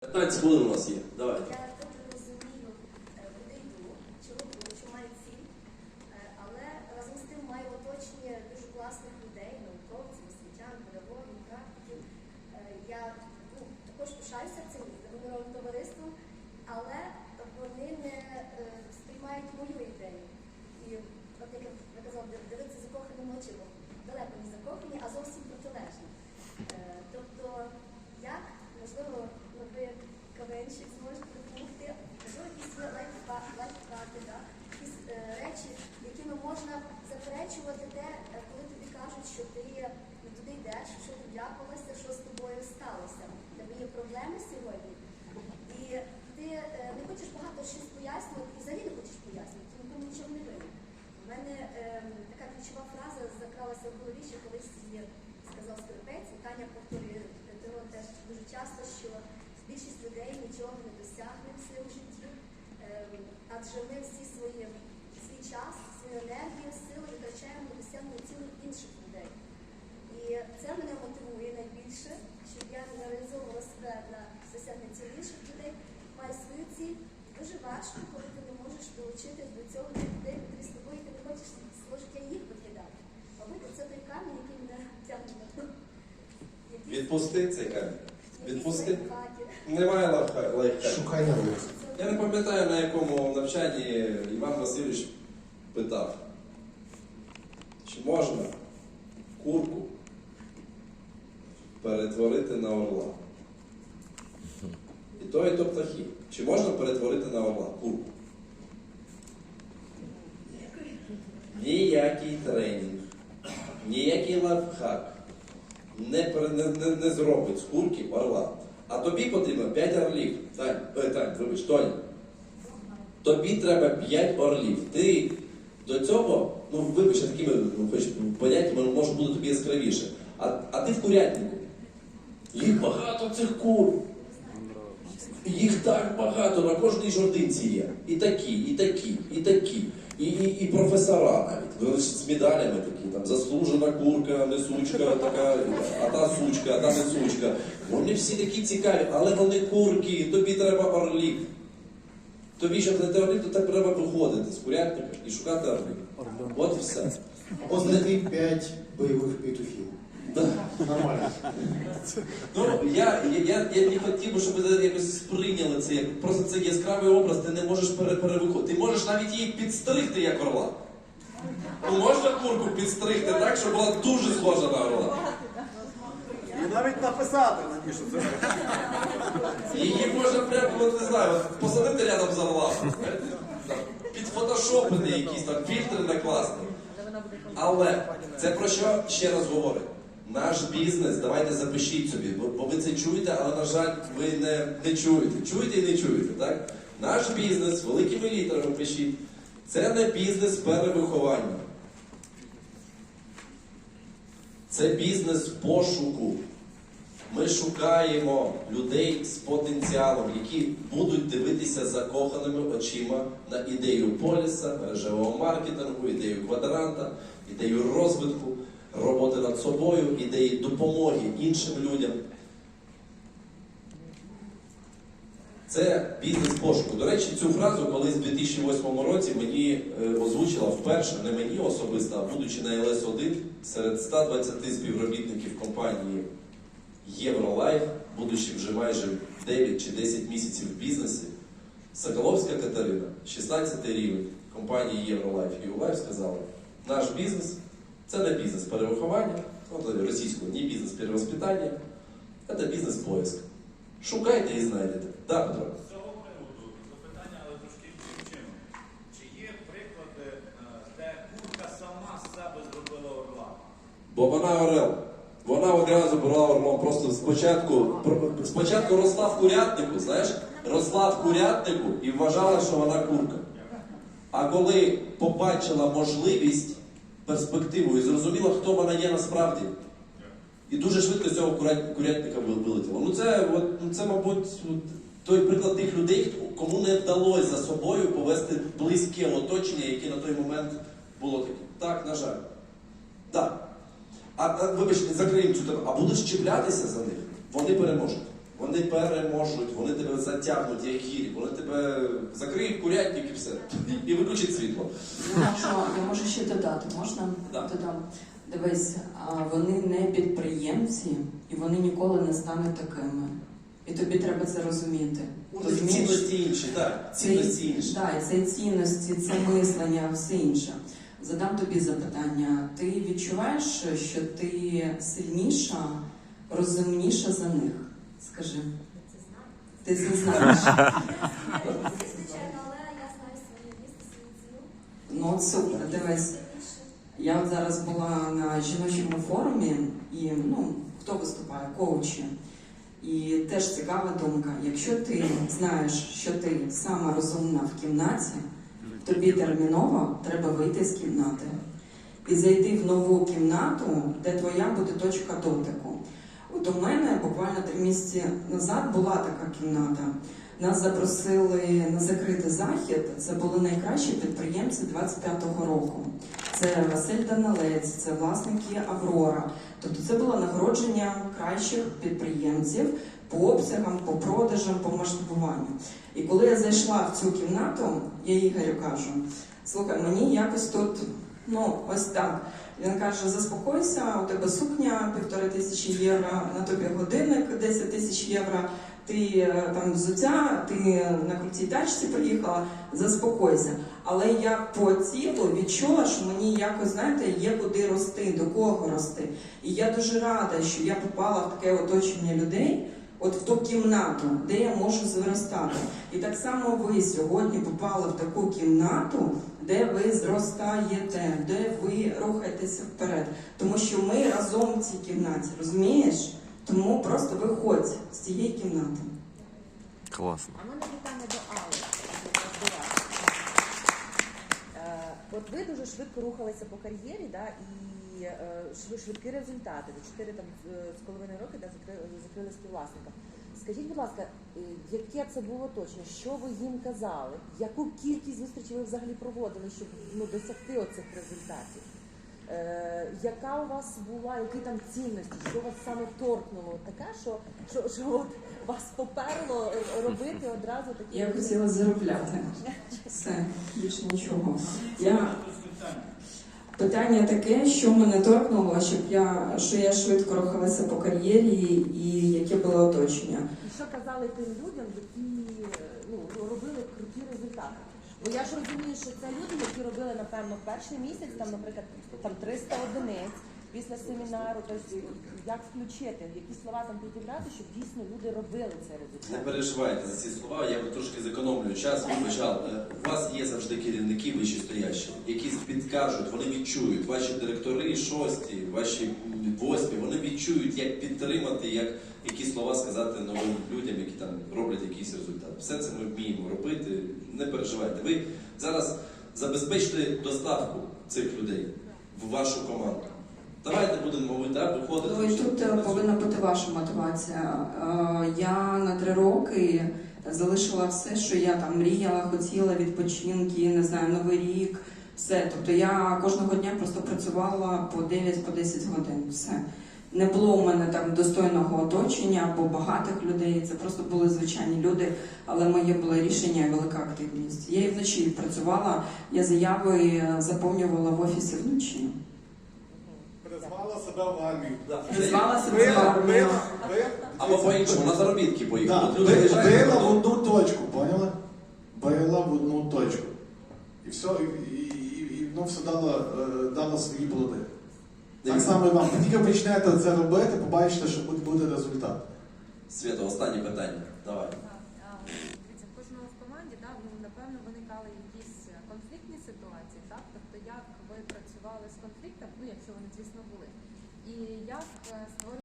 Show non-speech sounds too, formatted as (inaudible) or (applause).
15 хвилин у нас є. Давайте. Я добре розумію, е, куди йду, чого буду, що маю ціль, Е, але разом з тим маю оточення дуже класних людей, науковців, освітян, педагогів, практиків. Е, Я ну, також пишаюся цим гоноровим товариством, але вони не е, сприймають мою ідею. І от як я казав, дивитися закоханими очима. Далеко не закохані, а зовсім протилежні. Е, Тобто, як, можливо, ну, ви як КВНщик зможете допомогти, можливо, якісь є лайфха- лайфхаки, да? якісь е, речі, якими можна заперечувати те, е, коли тобі кажуть, що ти не туди йдеш, що ти вляпалася, що з тобою сталося. В Тебе є проблеми сьогодні, і ти е, не хочеш багато щось пояснювати, і взагалі не хочеш пояснювати, ти нікому нічого не винен. У мене е, така ключова фраза закралася в голові, що колись є, сказав скрипець, і Таня повторює його теж дуже часто, що більшість людей нічого не досягне в своєму житті, ем, адже ми всі свої, свій час, свою енергію, витрачаємо досягнення цілих інших людей. І це мене мотивує найбільше, щоб я реалізовувала себе на досягнення цілих інших людей, маю свою ціль. Дуже важко, коли ти не можеш долучитись до цього тих людей, які з тобою, ти не хочеш свого життя їх покидати. Мабуть, це той камінь, який мене тягне на Відпусти цей камінь. Відпусти. Немає лайфха- лайфхаків. Шукай на вулиці. Я не пам'ятаю, на якому навчанні Іван Васильович питав, чи можна курку перетворити на орла. І то, і то птахи. Чи можна перетворити на орла курку? Ніякий тренінг, ніякий лайфхак не, не, не, не зробить з курки орла. А тобі потрібно 5 орлів. Тань, е, Тань, вибач, Тоня. Тобі треба 5 орлів. Ти до цього, ну вибач, я такими ну, хоч поняттями може бути тобі яскравіше. А, а ти в курятнику. Їх багато цих кур. Їх так багато на кожній жординці є. І такі, і такі, і такі. І, і, і професора навіть. З медалями такі, там заслужена курка, не сучка, така, а та сучка, а та не сучка. Вони всі такі цікаві, але вони курки, тобі треба орлів. Тобі, щоб знайти орлів, то так треба виходити з курятника і шукати орлів. От і все. Знайти 5 бойових петухів. Да. Нормально. Ну, я, я, я, я не хотів би, щоб ви якось сприйняли це. як Просто це яскравий образ, ти не можеш пере, перевиходити. Ти можеш навіть її підстригти як орла. Ну, можна курку підстригти так, щоб була дуже схожа на орла. Навіть написати на що це Її можна прямо, от, не знаю, посадити рядом з орлами. знаєте, там, Підфотошопити якісь там фільтри накласти. Але це про що ще раз говорить? Наш бізнес, давайте запишіть собі, бо ви це чуєте, але, на жаль, ви не, не чуєте. Чуєте і не чуєте, так? Наш бізнес, великими літерами пишіть, це не бізнес перевиховання. Це бізнес пошуку. Ми шукаємо людей з потенціалом, які будуть дивитися закоханими очима на ідею поліса, мережевого маркетингу, ідею квадранта, ідею розвитку, роботи над собою, ідеї допомоги іншим людям. Це бізнес пошуку. До речі, цю фразу колись в 2008 році мені е, озвучила вперше, не мені особисто, а будучи на ЛС-1 серед 120 співробітників компанії Євролайф, будучи вже майже 9 чи 10 місяців в бізнесі, Соколовська Катерина, 16 рівень компанії Євролайф і Улайф сказала, наш бізнес це не бізнес перевиховання, ну, російською, не бізнес перевоспитання, це бізнес поиск. Шукайте і знайдете. Да, Петро? Бо вона орел. Вона одразу була орлом. Просто спочатку, спочатку росла в курятнику, знаєш, росла в курятнику і вважала, що вона курка. А коли побачила можливість, перспективу і зрозуміла, хто вона є насправді, і дуже швидко з цього курятника ви- вилетіло. Ну це, от, ну, це мабуть, той приклад тих людей, кому не вдалося за собою повести близьке оточення, яке на той момент було таке. Так, на жаль. Так. А, а вибачте, закриємо цю тему. А будеш чіплятися за них, вони переможуть. Вони переможуть, вони тебе затягнуть, як гірі, вони тебе закриють курятник і все. І виключать світло. Ну, якщо я можу ще додати, можна? Да. Додам. Дивись, вони не підприємці і вони ніколи не стануть такими. І тобі треба це розуміти. Розумієш? Цінності інші, так. Цінності інші. і це цінності, це мислення, все інше. Задам тобі запитання. Ти відчуваєш, що ти сильніша, розумніша за них? Скажи, Це знаю. ти це знаєш? (laughs) Звичайно, але я знаю своє місце, свою ціну. Ну от супер, дивись. Я от зараз була на жіночому форумі, і ну, хто виступає? Коучі. І теж цікава думка. Якщо ти знаєш, що ти сама розумна в кімнаті, тобі терміново треба вийти з кімнати і зайти в нову кімнату, де твоя буде точка дотику. От у мене буквально три місяці назад була така кімната. Нас запросили на закритий захід. Це були найкращі підприємці 25-го року. Це Василь Даналець, це власники Аврора. Тобто це було нагородження кращих підприємців по обсягам, по продажам, по масштабуванню. І коли я зайшла в цю кімнату, я Ігорю кажу: слухай, мені якось тут, ну, ось так. Він каже: заспокойся, у тебе сукня півтори тисячі євро, на тобі годинник 10 тисяч євро. Ти е, там взуття, ти на крутій тачці приїхала, заспокойся. Але я по тілу відчула, що мені якось, знаєте, є куди рости, до кого рости. І я дуже рада, що я попала в таке оточення людей, от в ту кімнату, де я можу зростати. І так само ви сьогодні попали в таку кімнату, де ви зростаєте, де ви рухаєтеся вперед. Тому що ми разом в цій кімнаті, розумієш? Тому просто виходь з цієї кімнати. Класно. А мене питання до вас. Е, От ви дуже швидко рухалися по кар'єрі, да, і е, швидкі результати. За 4 там, з- з половиною роки да, закрили, закрили співвласника. Скажіть, будь ласка, е, яке це було точно? Що ви їм казали? Яку кількість зустрічей ви взагалі проводили, щоб ну, досягти оцих результатів? Е, яка у вас була, які там цінності, що вас саме торкнуло? Таке, що, що, що от вас поперло робити одразу такі. Я хотіла заробляти. Все, більше нічого. Я питання. Питання таке, що мене торкнуло, щоб я що я швидко рухалася по кар'єрі і яке було оточення. І що казали тим людям, які е, ну, робили круті результати? Бо я ж розумію, що це люди, які робили, напевно, перший місяць, там, наприклад, там 300 одиниць після семінару, тобто як включити, які слова там підібрати, щоб дійсно люди робили цей Не переживайте за ці слова, я трошки зекономлюю час. Вибачав, е, у вас є завжди керівники вищі стоящі, які підкажуть, вони відчують. Ваші директори шості, ваші восьмі, вони відчують, як підтримати, як які слова сказати новим людям, які там роблять якийсь результат. Все це ми вміємо робити. Не переживайте. Ви зараз забезпечте доставку цих людей в вашу команду. Давайте будемо мовити, виходити. Ну і тут е, повинна бути ваша мотивація. Е, Я на три роки залишила все, що я там мріяла, хотіла, відпочинки, не знаю, новий рік. Все. Тобто я кожного дня просто працювала по 9 по 10 годин. Все. Не було у мене там достойного оточення або багатих людей. Це просто були звичайні люди, але моє було рішення і велика активність. Я і вночі працювала, я заяви е, заповнювала в офісі вночі. Призвала себе в армію. Призвала себе в армію. Або по-іншому, на заробітки заїжджають, била в одну точку, поняла? Била в одну точку. І все, і, воно все дало свої плоди. Так само і вам. Тільки почнете це робити, побачите, що буде, буде результат. Свято, останнє питання. Давай. Дивіться, в кожного в команді да, ну, напевно виникали якісь конфліктні ситуації, так? Тобто як ви працювали з конфліктом, ну якщо вони, звісно, були, і як е, створювали